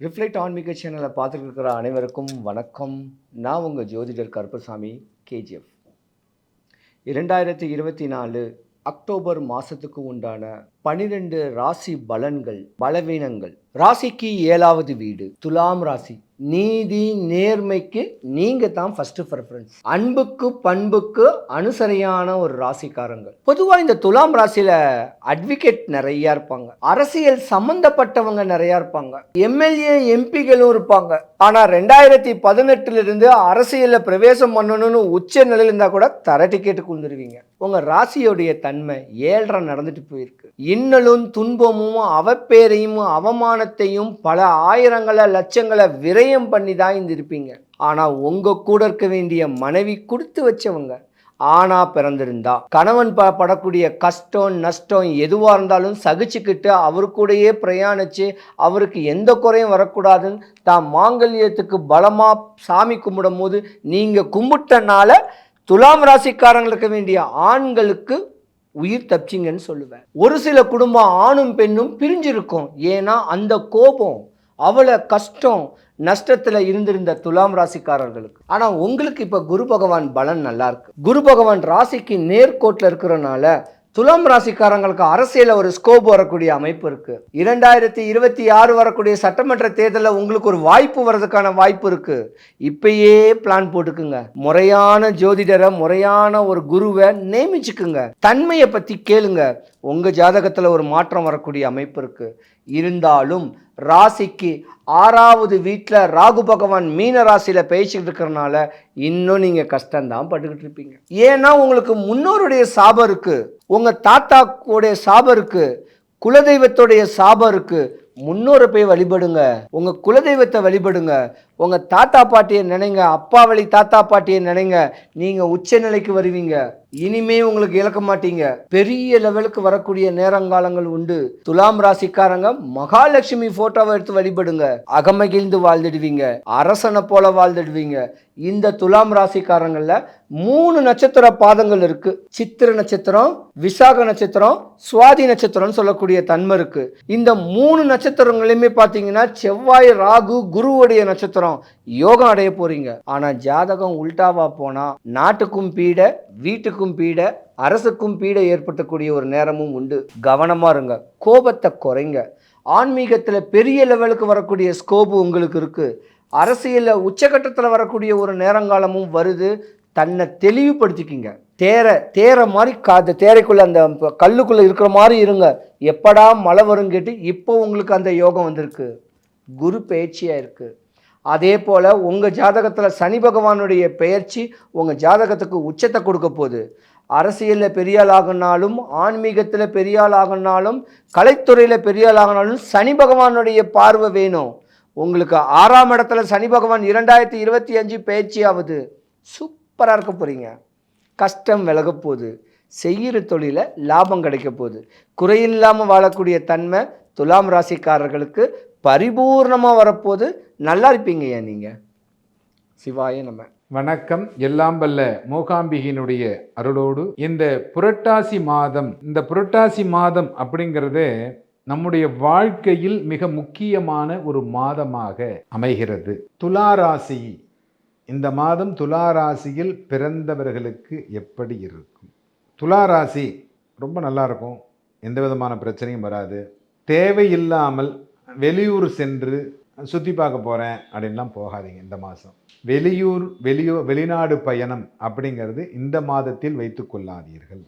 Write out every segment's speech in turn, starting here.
Reflect ஆன்மீக சேனலை பார்த்துருக்கிற அனைவருக்கும் வணக்கம். நான் உங்கள் ஜோதிடர் கருப்பசாமி கேஜிஎஃப் இரண்டாயிரத்தி இருபத்தி நாலு அக்டோபர் மாதத்துக்கு உண்டான பனிரெண்டு ராசி பலன்கள் பலவீனங்கள். ராசிக்கு ஏழாவது வீடு துலாம் ராசி. நீதி நேர்மைக்கு நீங்க தான் ஃபர்ஸ்ட் ப்ரிஃபரன்ஸ் அன்புக்கு பண்புக்கு அனுசரியான ஒரு ராசிக்காரங்கள் பொதுவா இந்த துலாம் ராசியில அட்வொகேட் நிறைய இருப்பாங்க. அரசியல் சம்பந்தப்பட்டவங்க நிறைய இருப்பாங்க. எம்எல்ஏ எம்பிகளும் இருப்பாங்க. ஆனா ரெண்டாயிரத்தி பதினெட்டுல இருந்து அரசியல்ல பிரவேசம் பண்ணணும்னு உச்ச நிலையில இருந்தா கூட தர டிக்கெட்டுக்கு வந்துருவீங்க உங்க ராசியோடைய தன்மை ஏழரை நடந்துட்டு போயிருக்கு. இன்னலும் துன்பமும் அவப்பேரையும் அவமான பணத்தையும் பல ஆயிரங்களை லட்சங்களை விரயம் பண்ணி தான் இருந்திருப்பீங்க. ஆனால் உங்கள் கூட இருக்க வேண்டிய மனைவி கொடுத்து வச்சவங்க ஆணா பிறந்திருந்தா. கணவன் ப படக்கூடிய கஷ்டம் நஷ்டம் எதுவாக இருந்தாலும் சகிச்சுக்கிட்டு அவர் கூடயே பிரயாணிச்சு அவருக்கு எந்த குறையும் வரக்கூடாதுன்னு தான் மாங்கல்யத்துக்கு பலமாக சாமி கும்பிடும் போது நீங்கள் கும்பிட்டனால துலாம் ராசிக்காரங்களுக்கு வேண்டிய ஆண்களுக்கு உயிர் தப்பிச்சிங்கன்னு சொல்லுவேன். ஒரு சில குடும்பம் ஆணும் பெண்ணும் பிரிஞ்சிருக்கும். ஏன்னா அந்த கோபம் அவ்வளோ கஷ்டம் நஷ்டத்தில் இருந்திருந்த துலாம் ராசிக்காரர்களுக்கு. ஆனால் உங்களுக்கு இப்போ குரு பகவான் பலன் நல்லா இருக்கு. குரு பகவான் ராசிக்கு நேர்கோட்டில் இருக்கிறனால துலாம் ராசிக்காரங்களுக்கு அரசியல ஒரு ஸ்கோப் வரக்கூடிய அமைப்பு இருக்கு. இரண்டாயிரத்தி இருபத்தி ஆறு வரக்கூடிய சட்டமன்ற தேர்தலில் உங்களுக்கு ஒரு வாய்ப்பு வர்றதுக்கான வாய்ப்பு இருக்கு. இப்பயே பிளான் போட்டுக்குங்க. முறையான ஜோதிடரை முறையான ஒரு குருவை நியமிச்சுக்குங்க. தன்மையை பத்தி கேளுங்க. உங்கள் ஜாதகத்தில் ஒரு மாற்றம் வரக்கூடிய அமைப்பு இருக்குது இருந்தாலும் ராசிக்கு ஆறாவது வீட்டில் ராகு பகவான் மீன ராசியில் பேசிக்கிட்டு இருக்கிறனால இன்னும் நீங்கள் கஷ்டம்தான் பட்டுக்கிட்டு இருப்பீங்க. ஏன்னா உங்களுக்கு முன்னோருடைய சாபம் இருக்குது உங்கள் தாத்தாவுடைய சாபம் இருக்குது குலதெய்வத்துடைய சாபம் இருக்குது முன்னோரை போய் வழிபடுங்க. உங்க குலதெய்வத்தை வழிபடுங்க. உங்க தாத்தா பாட்டியை நினைங்க. அப்பா வழி தாத்தா பாட்டியை நினைங்க. நீங்க உச்ச நிலைக்கு வருவீங்க. இனிமே உங்களுக்கு இழக்க மாட்டீங்க. பெரிய லெவலுக்கு வரக்கூடிய நேரங்காலங்கள் உண்டு. துலாம் ராசிக்காரங்க மகாலட்சுமி போட்டோவை எடுத்து வழிபடுங்க. அகமகிழ்ந்து வாழ்ந்துடுவீங்க. அரசனை போல வாழ்ந்துடுவீங்க. இந்த துலாம் ராசிக்காரங்கள்ல மூணு நட்சத்திர பாதங்கள் இருக்கு. சித்திர நட்சத்திரம் விசாக நட்சத்திரம் சுவாதி நட்சத்திரம்னு சொல்லக்கூடிய தன்மை இருக்கு. இந்த மூணு நட்சத்திரங்களையுமே பார்த்தீங்கன்னா செவ்வாய் ராகு குருவுடைய நட்சத்திரம். யோகம் அடைய போறீங்க. ஆனா ஜாதகம் உல்டாவா போனா நாட்டுக்கும் பீட வீட்டுக்கும் பீட அரசுக்கும் பீட ஏற்படுத்தக்கூடிய ஒரு நேரமும் உண்டு. கவனமா இருங்க. கோபத்தை குறைங்க. ஆன்மீகத்துல பெரிய லெவலுக்கு வரக்கூடிய ஸ்கோப்பு உங்களுக்கு இருக்கு. அரசியலில் உச்சகட்டத்தில் வரக்கூடிய ஒரு நேரங்காலமும் வருது. தன்னை தெளிவுபடுத்திக்கிங்க. தேரை தேரை மாதிரி கா அந்த தேரைக்குள்ளே அந்த கல்லுக்குள்ளே இருக்கிற மாதிரி இருங்க. எப்படா மழை வரும் கேட்டு இப்போ உங்களுக்கு அந்த யோகம் வந்திருக்கு. குரு பயிற்சியாக இருக்குது அதே போல் உங்கள் ஜாதகத்தில் சனி பகவானுடைய பெயர்ச்சி உங்கள் ஜாதகத்துக்கு உச்சத்தை கொடுக்க போகுது. அரசியலில் பெரிய ஆகினாலும் ஆன்மீகத்தில் பெரிய ஆகினாலும் கலைத்துறையில் பெரிய ஆகினாலும் சனி பகவானுடைய பார்வை வேணும். உங்களுக்கு ஆறாம் இடத்துல சனி பகவான் இரண்டாயிரத்தி இருபத்தி அஞ்சு பயிற்சி ஆகுது சூப்பராக இருக்க போகிறீங்க கஷ்டம் விலக போகுது. செய்கிற தொழில லாபம் கிடைக்க போகுது. குறையில்லாமல் வாழக்கூடிய தன்மை துலாம் ராசிக்காரர்களுக்கு பரிபூர்ணமாக வரப்போது நல்லா இருப்பீங்க ஏன் நீங்கள் சிவாய நம்ம வணக்கம். எல்லாம் வல்ல மூகாம்பிகினுடைய அருளோடு இந்த புரட்டாசி மாதம் இந்த புரட்டாசி மாதம் அப்படிங்கிறது நம்முடைய வாழ்க்கையில் மிக முக்கியமான ஒரு மாதமாக அமைகிறது. துளாராசி இந்த மாதம் துளாராசியில் பிறந்தவர்களுக்கு எப்படி இருக்கும்? துளாராசி ரொம்ப நல்லா இருக்கும். எந்த விதமான பிரச்சனையும் வராது. தேவையில்லாமல் வெளியூர் சென்று சுற்றி பார்க்க போகிறேன் அப்படின்லாம் போகாதீங்க இந்த மாதம். வெளியூர் வெளியூர் வெளிநாடு பயணம் அப்படிங்கிறது இந்த மாதத்தில் வைத்து கொள்ளாதீர்கள்.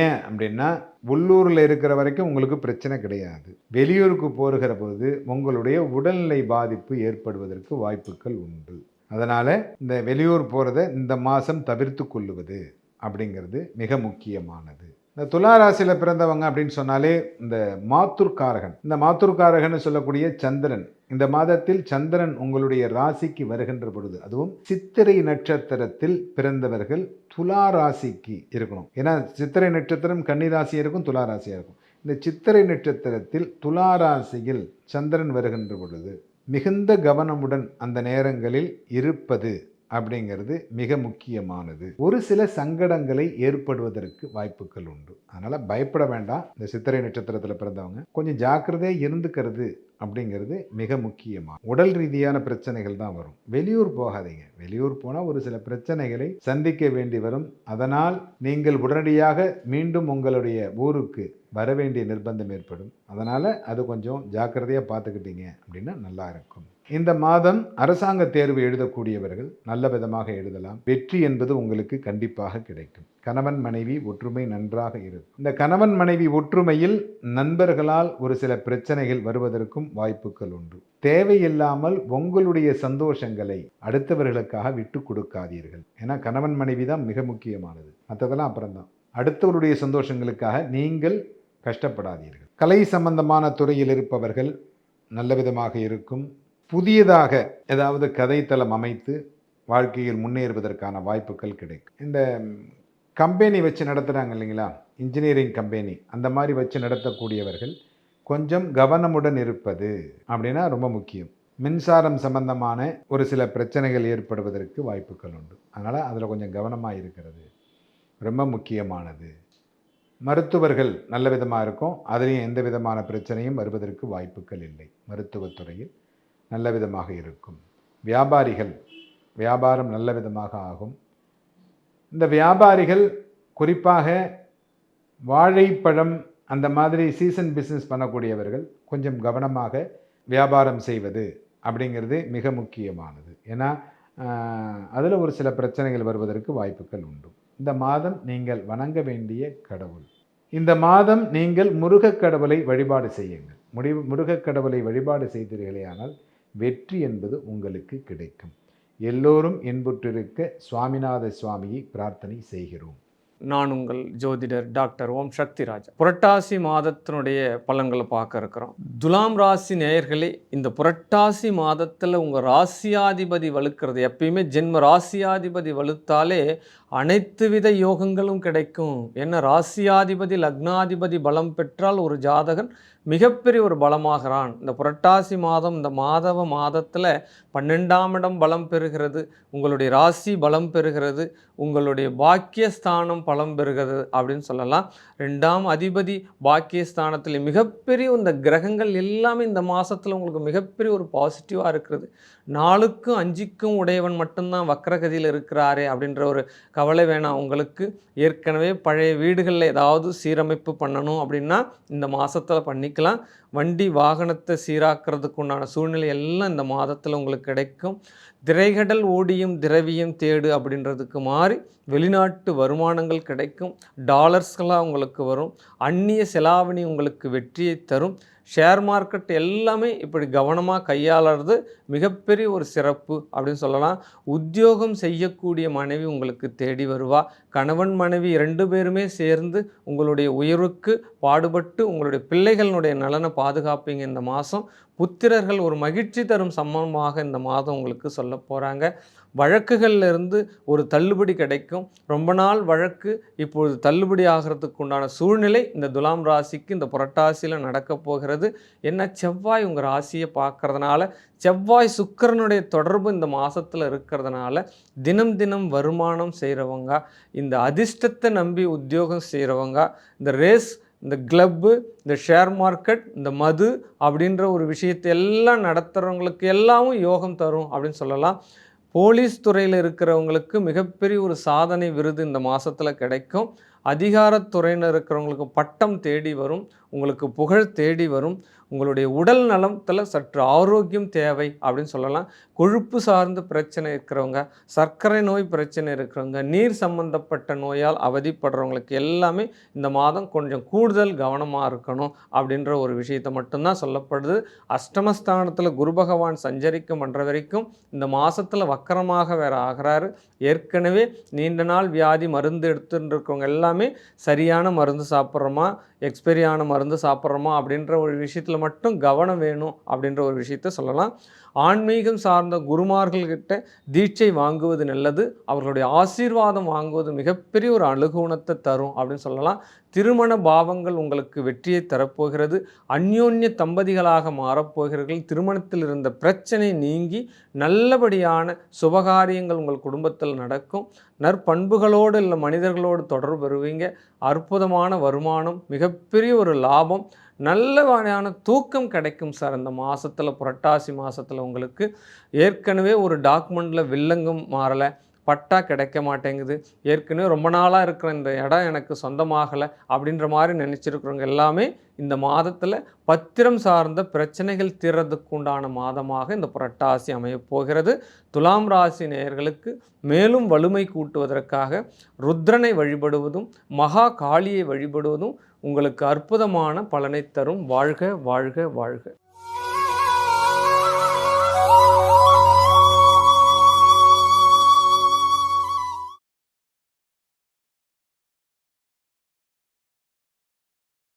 ஏன் அப்படின்னா உள்ளூரில் இருக்கிற வரைக்கும் உங்களுக்கு பிரச்சனை கிடையாது. வெளியூருக்கு போகிற போது உங்களுடைய உடல்நிலை பாதிப்பு ஏற்படுவதற்கு வாய்ப்புகள் உண்டு. அதனால் இந்த வெளியூர் போகிறத இந்த மாதம் தவிர்த்து கொள்ளுவது அப்படிங்கிறது மிக முக்கியமானது. இந்த துளாராசியில் பிறந்தவங்க அப்படின்னு சொன்னாலே இந்த மாத்துர்காரகன் இந்த மாத்துர்காரகன் சொல்லக்கூடிய சந்திரன் இந்த மாதத்தில் சந்திரன் உங்களுடைய ராசிக்கு வருகின்ற பொழுது அதுவும் சித்திரை நட்சத்திரத்தில் பிறந்தவர்கள் துலா ராசிக்கு இருக்கணும். ஏன்னா சித்திரை நட்சத்திரம் கன்னி ராசியாக இருக்கும் துலா ராசியாக இருக்கும். இந்த சித்திரை நட்சத்திரத்தில் துலா ராசியில் சந்திரன் வருகின்ற பொழுது மிகுந்த கவனமுடன் அந்த நேரங்களில் இருப்பது. அப்படிங்கிறது மிக முக்கியமானது. ஒரு சில சங்கடங்களை ஏற்படுவதற்கு வாய்ப்புகள் உண்டு. அதனால் பயப்பட வேண்டாம். இந்த சித்திரை நட்சத்திரத்தில் பிறந்தவங்க கொஞ்சம் ஜாக்கிரதையாக இருந்துக்கிறது அப்படிங்கிறது மிக முக்கியமாக உடல் ரீதியான பிரச்சனைகள் தான் வரும். வெளியூர் போகாதீங்க. வெளியூர் போனால் ஒரு சில பிரச்சனைகளை சந்திக்க வேண்டி வரும். அதனால் நீங்கள் உடனடியாக மீண்டும் உங்களுடைய ஊருக்கு வர வேண்டிய நிர்பந்தம் ஏற்படும். அதனால் அது கொஞ்சம் ஜாக்கிரதையாக பார்த்துக்கிட்டீங்க அப்படின்னா நல்லா இருக்கும். இந்த மாதம் அரசாங்க தேர்வு எழுதக்கூடியவர்கள் நல்ல விதமாக எழுதலாம். வெற்றி என்பது உங்களுக்கு கண்டிப்பாக கிடைக்கும். கணவன் மனைவி ஒற்றுமை நன்றாக இருக்கும். இந்த கணவன் மனைவி ஒற்றுமையில் நண்பர்களால் ஒரு சில பிரச்சனைகள் வருவதற்கும் வாய்ப்புகள் உண்டு. தேவையில்லாமல் உங்களுடைய சந்தோஷங்களை அடுத்தவர்களுக்காக விட்டு கொடுக்காதீர்கள். ஏன்னா கணவன் மனைவி தான் மிக முக்கியமானது. மற்றதெல்லாம் அப்புறம்தான். அடுத்தவருடைய சந்தோஷங்களுக்காக நீங்கள் கஷ்டப்படாதீர்கள். கலை சம்பந்தமான துறையில் இருப்பவர்கள் நல்ல விதமாக இருக்கும். புதியதாக ஏதாவது கதைத்தளம் அமைத்து வாழ்க்கையில் முன்னேறுவதற்கான வாய்ப்புகள் கிடைக்கும். இந்த கம்பெனி வச்சு நடத்துகிறாங்க இல்லைங்களா? இன்ஜினியரிங் கம்பெனி அந்த மாதிரி வச்சு நடத்தக்கூடியவர்கள் கொஞ்சம் கவனமுடன் இருப்பது அப்படின்னா ரொம்ப முக்கியம். மின்சாரம் சம்பந்தமான ஒரு சில பிரச்சனைகள் ஏற்படுவதற்கு வாய்ப்புகள் உண்டு. அதனால் அதில் கொஞ்சம் கவனமாக இருக்கிறது ரொம்ப முக்கியமானது. மருத்துவர்கள் நல்ல விதமாக இருக்கும். அதுலேயும் எந்த விதமான பிரச்சனையும் வருவதற்கு வாய்ப்புகள் இல்லை. மருத்துவத்துறையில் நல்ல விதமாக இருக்கும். வியாபாரிகள் வியாபாரம் நல்ல விதமாக ஆகும். இந்த வியாபாரிகள் குறிப்பாக வாழைப்பழம் அந்த மாதிரி சீசன் பிஸ்னஸ் பண்ணக்கூடியவர்கள் கொஞ்சம் கவனமாக வியாபாரம் செய்வது அப்படிங்கிறது மிக முக்கியமானது. ஏன்னா அதில் ஒரு சில பிரச்சனைகள் வருவதற்கு வாய்ப்புகள் உண்டு. இந்த மாதம் நீங்கள் வணங்க வேண்டிய கடவுள். இந்த மாதம் நீங்கள் முருகக் கடவுளை வழிபாடு செய்யுங்கள். முடி முருகக் கடவுளை வழிபாடு செய்தீர்களேயானால் வெற்றி என்பது உங்களுக்கு கிடைக்கும். எல்லோரும் இன்புற்றிருக்க சுவாமிநாத சுவாமியை பிரார்த்தனை செய்கிறோம். நான் உங்கள் ஜோதிடர் டாக்டர் ஓம் சக்திராஜ். புரட்டாசி மாதத்தினுடைய பலன்களை பார்க்க இருக்கிறோம். துலாம் ராசி நேயர்களே இந்த புரட்டாசி மாதத்தில் உங்கள் ராசியாதிபதி வலுக்கிறது. எப்பயுமே ஜென்ம ராசியாதிபதி வலுத்தாலே அனைத்து வித யோகங்களும் கிடைக்கும். என்ன ராசியாதிபதி லக்னாதிபதி பலம் பெற்றால் ஒரு ஜாதகன் மிகப்பெரிய ஒரு பலமாகிறான். இந்த புரட்டாசி மாதம் இந்த மாதவ மாதத்தில் பன்னெண்டாம் இடம் பலம் பெறுகிறது. உங்களுடைய ராசி பலம் பெறுகிறது. உங்களுடைய பாக்கியஸ்தானம் பலம் பெறுகிறது அப்படின்னு சொல்லலாம். ரெண்டாம் அதிபதி பாக்கியஸ்தானத்தில் மிகப்பெரிய இந்த கிரகங்கள் எல்லாமே இந்த மாதத்தில் உங்களுக்கு மிகப்பெரிய ஒரு பாசிட்டிவாக இருக்கிறது. நாலுக்கும் அஞ்சுக்கும் உடையவன் மட்டும்தான் வக்கரகதியில் இருக்கிறாரே அப்படின்ற ஒரு கவலை வேணாம் உங்களுக்கு. ஏற்கனவே பழைய வீடுகளில் ஏதாவது சீரமைப்பு பண்ணணும் அப்படின்னா இந்த மாதத்தில் பண்ணிக்கலாம். வண்டி வாகனத்தை சீராக்கிறதுக்கு உண்டான சூழ்நிலை எல்லாம் இந்த மாதத்தில் உங்களுக்கு கிடைக்கும். திரைகடல் ஓடியும் திரவியம் தேடு அப்படின்றதுக்கு மாறி வெளிநாட்டு வருமானங்கள் கிடைக்கும். டாலர்ஸ்களாக உங்களுக்கு வரும். அந்நிய செலாவணி உங்களுக்கு வெற்றியை தரும். ஷேர் மார்க்கெட் எல்லாமே இப்படி கவனமாக கையாளுறது மிகப்பெரிய ஒரு சிறப்பு அப்படின்னு சொல்லலாம். உத்தியோகம் செய்யக்கூடிய மனைவி உங்களுக்கு தேடி வருவா. கணவன் மனைவி ரெண்டு பேருமே சேர்ந்து உங்களுடைய உயர்வுக்கு பாடுபட்டு உங்களுடைய பிள்ளைகளினுடைய நலனை பாதுகாப்பீங்க இந்த மாதம் புத்திரர்கள் ஒரு மகிழ்ச்சி தரும் சம்பவமாக இந்த மாதம் உங்களுக்கு சொல்ல போகிறாங்க வழக்குகள்லேருந்து ஒரு தள்ளுபடி கிடைக்கும். ரொம்ப நாள் வழக்கு இப்பொழுது தள்ளுபடி ஆகிறதுக்கு உண்டான சூழ்நிலை இந்த துலாம் ராசிக்கு இந்த புரட்டாசியில் நடக்க போகிறது. என்ன செவ்வாய் உங்கள் ராசியை பார்க்கறதுனால செவ்வாய் சுக்கிரனுடைய தொடர்பு இந்த மாதத்தில் இருக்கிறதுனால தினம் தினம் வருமானம் செய்கிறவங்க இந்த அதிர்ஷ்டத்தை நம்பி உத்தியோகம் செய்கிறவங்க இந்த ரேஸ் இந்த கிளப்பு இந்த ஷேர் மார்க்கெட் இந்த மது அப்படின்ற ஒரு விஷயத்தை எல்லாம் நடத்துகிறவங்களுக்கு எல்லாமும் யோகம் தரும் அப்படின்னு சொல்லலாம். போலீஸ் துறையில் இருக்கிறவங்களுக்கு மிகப்பெரிய ஒரு சாதனை விருது இந்த மாதத்தில் கிடைக்கும். அதிகாரத்துறையில் இருக்கிறவங்களுக்கு பட்டம் தேடி வரும். உங்களுக்கு புகழ் தேடி வரும். உங்களுடைய உடல் நலத்தில் சற்று ஆரோக்கியம் தேவை அப்படின்னு சொல்லலாம். கொழுப்பு சார்ந்த பிரச்சனை இருக்கிறவங்க சர்க்கரை நோய் பிரச்சனை இருக்கிறவங்க நீர் சம்பந்தப்பட்ட நோயால் அவதிப்படுறவங்களுக்கு எல்லாமே இந்த மாதம் கொஞ்சம் கூடுதல் கவனமாக இருக்கணும் அப்படின்ற ஒரு விஷயத்தை மட்டும்தான் சொல்லப்படுது. அஷ்டமஸ்தானத்தில் குரு பகவான் சஞ்சரிக்கும் பண்ணுற வரைக்கும் இந்த மாதத்தில் வக்கரமாக வேற ஆகிறாரு. ஏற்கனவே நீண்ட நாள் வியாதி மருந்து எடுத்துட்டு இருக்கவங்க எல்லாமே சரியான மருந்து சாப்பிட்றோமா? எக்ஸ்பெரியான மருந்து சாப்பிட்றோமா அப்படின்ற ஒரு விஷயத்தில் மட்டும் கவனம் வேணும் அப்படின்ற ஒரு விஷயத்த சொல்லலாம். ஆன்மீகம் சார்ந்த குருமார்கள்கிட்ட தீட்சை வாங்குவது நல்லது அவர்களுடைய ஆசீர்வாதம் வாங்குவது மிகப்பெரிய ஒரு அணுகுணத்தை தரும் அப்படின்னு சொல்லலாம். திருமண பாவங்கள் உங்களுக்கு வெற்றியை தரப்போகிறது. அந்யோன்ய தம்பதிகளாக மாறப்போகிறீர்கள். திருமணத்தில் இருந்த பிரச்சனை நீங்கி நல்லபடியான சுபகாரியங்கள் உங்கள் குடும்பத்தில் நடக்கும். நற்பண்புகளோடு இல்லை மனிதர்களோடு தொடர்பு பெறுவீங்க. அற்புதமான வருமானம் மிகப்பெரிய ஒரு லாபம். நல்ல வகையான தூக்கம் கிடைக்கும் சார். இந்த மாதத்தில் புரட்டாசி மாதத்தில் உங்களுக்கு ஏற்கனவே ஒரு டாக்குமெண்ட்டில் வில்லங்கம் மாறலை. பட்டா கிடைக்க மாட்டேங்குது. ஏற்கனவே ரொம்ப நாளாக இருக்கிற இந்த இடம் எனக்கு சொந்தமாகலை அப்படின்ற மாதிரி நினச்சிருக்கிறவங்க எல்லாமே இந்த மாதத்தில் பத்திரம் சார்ந்த பிரச்சனைகள் தீர்றதுக்கு உண்டான மாதமாக இந்த புரட்டாசி அமையப் போகிறது. துலாம் ராசி நேயர்களுக்கு மேலும் வலிமை கூட்டுவதற்காக ருத்ரனை வழிபடுவதும் மகா காளியை வழிபடுவதும் உங்களுக்கு அற்புதமான பலனை தரும். வாழ்க வாழ்க வாழ்க.